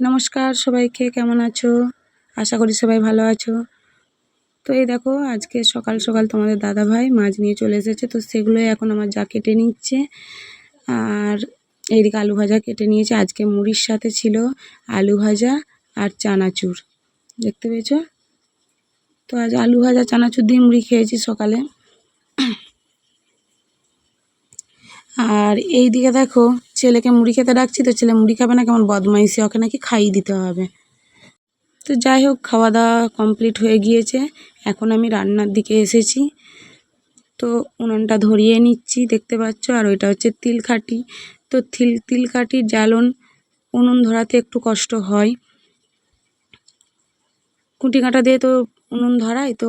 নমস্কার সবাইকে, কেমন আছো? আশা করি সবাই ভালো আছো। তো এই দেখো, আজকে সকাল সকাল তোমাদের দাদা ভাই মাছ নিয়ে চলে এসেছে, তো সেগুলোই এখন আমার যা কেটে নিচ্ছে। আর এইদিকে আলু ভাজা কেটে নিয়েছে। আজকে মুড়ির সাথে ছিল আলু ভাজা আর চানাচুর। দেখতে পেয়েছ? তো আজ আলু ভাজা, চানাচুর দিয়ে মুড়ি খেয়েছি সকালে। আর এই দিকে দেখো ছেলেকে মুড়ি খেতে ডাকছি তো ছেলে মুড়ি খাবে না, কেমন বদমাইশি ওকে নাকি খাইয়ে দিতে হবে। তো যাই হোক, খাওয়া দাওয়া কমপ্লিট হয়ে গিয়েছে। এখন আমি রান্নার দিকে এসেছি। তো উনুনটা ধরিয়ে নিচ্ছি, দেখতে পাচ্ছ? আর ওইটা হচ্ছে তিলখাটি তো তিল তিলখাটির জ্বালন উনুন ধরাতে একটু কষ্ট হয়। কুটি কাঁটা দিয়ে তো উনুন ধরাই তো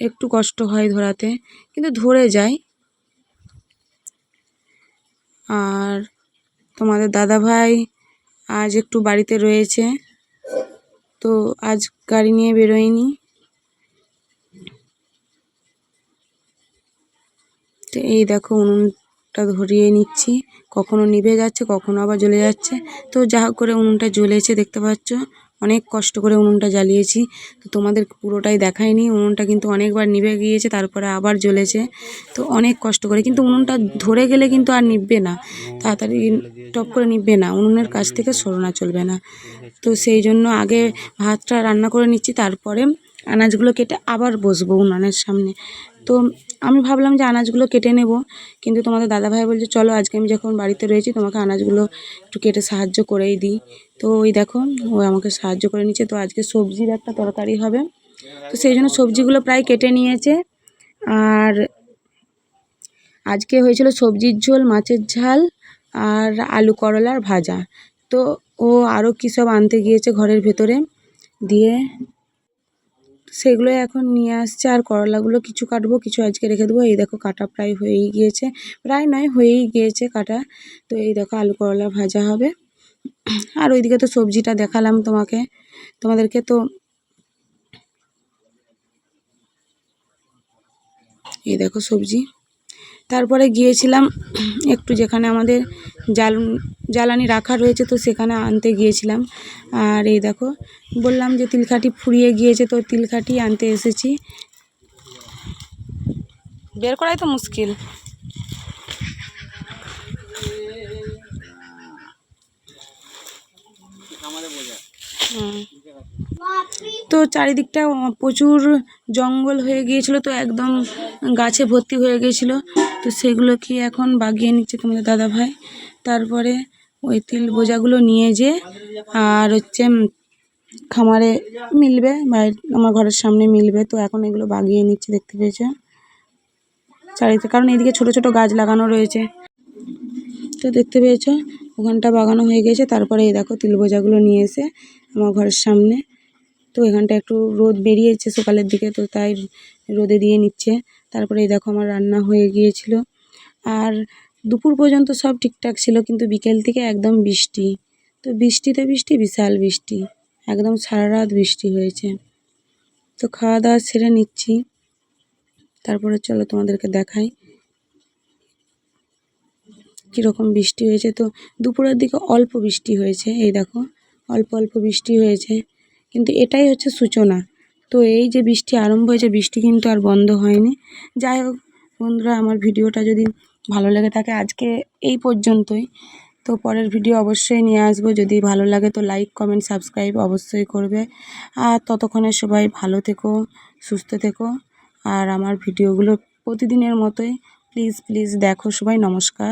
একটু কষ্ট হয় ধরাতে। কিন্তু ধরে যায়। আর তোমাদের দাদা ভাই আজ একটু বাড়িতে রয়েছে, তো আজ গাড়ি নিয়ে বেরোয়নি। তো এই দেখো উনুনটা ধরিয়ে নিচ্ছি, কখনো নিভে যাচ্ছে, কখনো আবার জ্বলে যাচ্ছে। তো যা হোক করে উনুনটা জ্বলেছে, দেখতে পাচ্ছ। অনেক কষ্ট করে উনুনটা জ্বালিয়েছি। তো তোমাদের পুরোটাই দেখায়নি উনুনটা কিন্তু অনেকবার নিভে গিয়েছে, তারপরে আবার জ্বলেছে। তো অনেক কষ্ট করে, কিন্তু উনুনটা ধরে গেলে কিন্তু আর নিভবে না। তাড়াতাড়ি টপ করে নিভবে না, উনুনের কাছ থেকে সরোনা চলবে না। তো সেই জন্য আগে ভাতটা রান্না করে নিচ্ছি, তারপরে আনাজগুলো কেটে আবার বসবো উনানের সামনে। তো আমি ভাবলাম যে আনাজগুলো কেটে নেব। কিন্তু তোমাদের দাদাভাই বলছে, চলো, আজকে আমি যখন বাড়িতে রয়েছি, তোমাকে আনাজগুলো একটু কেটে সাহায্য করেই দিই। তো ওই দেখো, ও আমাকে সাহায্য করে নিচ্ছে। তো আজকে সবজির একটা তরকারি হবে। তো সেই জন্য সবজিগুলো প্রায় কেটে নিয়েছে। আর আজকে হয়েছিল সবজির ঝোল, মাছের ঝাল আর আলু করলার ভাজা। তো ও আরও কী সব আনতে গিয়েছে ঘরের ভেতরে, দিয়ে সেগুলো এখন নিয়ে আসছে। আর করলাগুলো কিছু কাটবো, কিছু আজকে রেখে দেবো। এই দেখো কাটা প্রায় হয়েই গিয়েছে। প্রায় নয়, হয়েই গিয়েছে কাটা। তো এই দেখো আলু করলা ভাজা হবে। আর ওইদিকে তো সবজিটা দেখালাম তোমাকে। তোমাদেরকে তো এই দেখো সবজি। তারপরে গিয়েছিলাম একটু যেখানে আমাদের জাল, জ্বালানি রাখা রয়েছে তো সেখানে আনতে গিয়েছিলাম। আর এই দেখো, বললাম যে তিলখাটি ফুরিয়ে গিয়েছে তো তিলখাটি আনতে এসেছি। বের করাই তো মুশকিল। তো চারিদিকটা প্রচুর জঙ্গল হয়ে গিয়েছিল তো একদম গাছে ভর্তি হয়ে গিয়েছিল। তো সেগুলো কি এখন বাগিয়ে নিচ্ছে তোমাদের দাদা ভাই তারপরে ওই তিল বোঝাগুলো নিয়ে যে আর হচ্ছে খামারে মিলবে বা আমার ঘরের সামনে মিলবে। তো এখন এগুলো বাগিয়ে নিচ্ছে, দেখতে পেয়েছ? চারিদিকে, কারণ এদিকে ছোট ছোট গাছ লাগানো রয়েছে। তো দেখতে পেয়েছ? ওখানটা বাগানো হয়ে গেছে, তারপরে এই দেখো তিল বোঝাগুলো নিয়ে এসে আমার ঘরের সামনে। তো এখানটা একটু রোদ বেরিয়েছে সকালের দিকে, তো তাই রোদে দিয়ে নিচ্ছে। তারপরে এই দেখো আমার রান্না হয়ে গিয়েছিল। আর দুপুর পর্যন্ত সব ঠিকঠাক ছিল, কিন্তু বিকেল থেকে একদম বৃষ্টি। তো বৃষ্টিতে বৃষ্টি, বিশাল বৃষ্টি। একদম সারা রাত বৃষ্টি হয়েছে। তো খাওয়া দাওয়া সেরে নিচ্ছি। তারপরে চলো তোমাদেরকে দেখাই কীরকম বৃষ্টি হয়েছে। তো দুপুরের দিকে অল্প বৃষ্টি হয়েছে, এই দেখো। অল্প অল্প বৃষ্টি হয়েছে। কিন্তু এটাই হচ্ছে সূচনা। তো এই যে বৃষ্টি আরম্ভ হয়েছে, বৃষ্টি কিন্তু আর বন্ধ হয়নি। যাই হোক, বন্ধুরা, আমার ভিডিওটা যদি ভালো লেগে থাকে, আজকে এই পর্যন্তই। তো পরের ভিডিও অবশ্যই নিয়ে আসব। যদি ভালো লাগে তো লাইক কমেন্ট সাবস্ক্রাইব অবশ্যই করবে। আর ততক্ষণে সবাই ভালো থেকো, সুস্থ থেকো। আর আমার ভিডিওগুলো প্রতিদিনের মতোই প্লিজ প্লিজ দেখো সবাই। নমস্কার।